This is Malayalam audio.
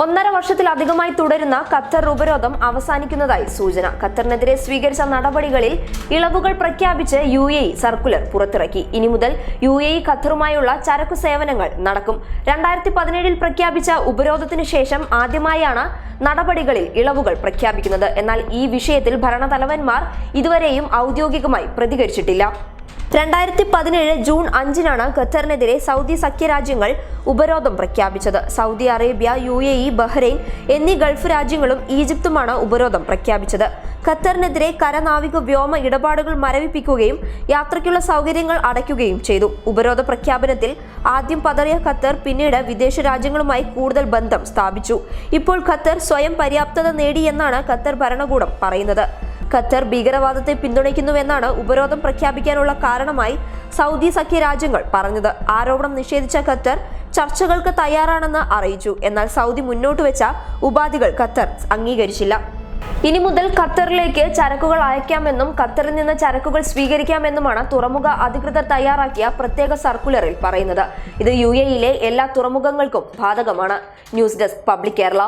ഒന്നര വർഷത്തിലധികമായി തുടരുന്ന ഖത്തർ ഉപരോധം അവസാനിക്കുന്നതായി സൂചന. ഖത്തറിനെതിരെ സ്വീകരിച്ച നടപടികളിൽ ഇളവുകൾ പ്രഖ്യാപിച്ച് യു എ സർക്കുലർ പുറത്തിറക്കി. ഇനി മുതൽ യു എ ഖത്തറുമായുള്ള ചരക്കു സേവനങ്ങൾ നടക്കും. രണ്ടായിരത്തി പതിനേഴിൽ പ്രഖ്യാപിച്ച ഉപരോധത്തിന് ശേഷം ആദ്യമായാണ് നടപടികളിൽ ഇളവുകൾ പ്രഖ്യാപിക്കുന്നത്. എന്നാൽ ഈ വിഷയത്തിൽ ഭരണതലവന്മാർ ഇതുവരെയും ഔദ്യോഗികമായി പ്രതികരിച്ചിട്ടില്ല. രണ്ടായിരത്തി പതിനേഴ് ജൂൺ അഞ്ചിനാണ് ഖത്തറിനെതിരെ സൗദി സഖ്യരാജ്യങ്ങൾ ഉപരോധം പ്രഖ്യാപിച്ചത്. Saudi Arabia U A E Bahrain എന്നീ ഗൾഫ് രാജ്യങ്ങളും ഈജിപ്തുമാണ് ഉപരോധം പ്രഖ്യാപിച്ചത്. ഖത്തറിനെതിരെ കരനാവിക വ്യോമ ഇടപാടുകൾ മരവിപ്പിക്കുകയും യാത്രയ്ക്കുള്ള സൗകര്യങ്ങൾ അടയ്ക്കുകയും ചെയ്തു. ഉപരോധ പ്രഖ്യാപനത്തിൽ ആദ്യം പതറിയ ഖത്തർ പിന്നീട് വിദേശ രാജ്യങ്ങളുമായി കൂടുതൽ ബന്ധം സ്ഥാപിച്ചു. ഇപ്പോൾ ഖത്തർ സ്വയം പര്യാപ്തത നേടിയെന്നാണ് ഖത്തർ ഭരണകൂടം പറയുന്നത്. ഖത്തർ ഭീകരവാദത്തെ പിന്തുണയ്ക്കുന്നുവെന്നാണ് ഉപരോധം പ്രഖ്യാപിക്കാനുള്ള കാരണമായി സൗദി സഖ്യ രാജ്യങ്ങൾ പറഞ്ഞത്. ആരോപണം നിഷേധിച്ച ഖത്തർ ചർച്ചകൾക്ക് തയ്യാറാണെന്ന് അറിയിച്ചു. എന്നാൽ സൗദി മുന്നോട്ട് വെച്ച ഉപാധികൾ ഖത്തർ അംഗീകരിച്ചില്ല. ഇനി മുതൽ ഖത്തറിലേക്ക് ചരക്കുകൾ അയക്കാമെന്നും ഖത്തറിൽ നിന്ന് ചരക്കുകൾ സ്വീകരിക്കാമെന്നുമാണ് തുറമുഖ അധികൃതർ തയ്യാറാക്കിയ പ്രത്യേക സർക്കുലറിൽ പറയുന്നത്. ഇത് യു എയിലെ എല്ലാ തുറമുഖങ്ങൾക്കും ബാധകമാണ്. News desk public Kerala.